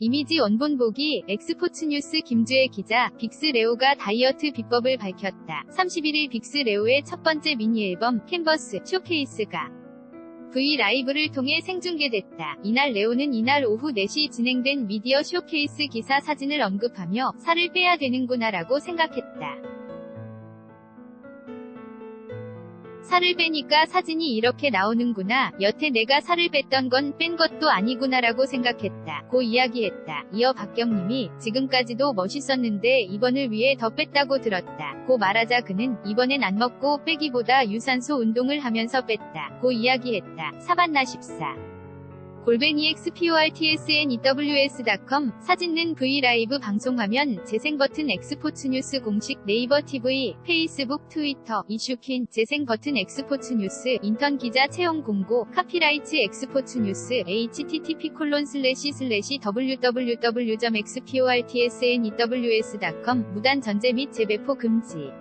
이미지 원본 보기 엑스포츠뉴스 김주혜 기자 빅스 레오가 다이어트 비법을 밝혔다. 31일 빅스 레오의 첫 번째 미니 앨범 캔버스 쇼케이스가 V 라이브를 통해 생중계됐다. 이날 레오는 이날 오후 4시 진행된 미디어 쇼케이스 기사 사진을 언급하며 살을 빼야 되는구나라고 생각했다. 살을 빼니까 사진이 이렇게 나오는구나. 여태 내가 살을 뺐던 건 뺀 것도 아니구나라고 생각했다. 고 이야기했다. 이어 박경님이 지금까지도 멋있었는데 이번을 위해 더 뺐다고 들었다. 고 말하자 그는 이번엔 안 먹고 빼기보다 유산소 운동을 하면서 뺐다. 고 이야기했다. 사반나 14. 골뱅이 xportsnews.com 사진는 브이라이브 방송화면 재생 버튼 엑스포츠 뉴스 공식 네이버 TV, 페이스북, 트위터, 이슈킨 재생 버튼 엑스포츠 뉴스 인턴 기자 채용 공고 카피라이츠 엑스포츠 뉴스 http 콜론 슬래시 슬래시 www.xportsnews.com 무단 전제 및 재배포 금지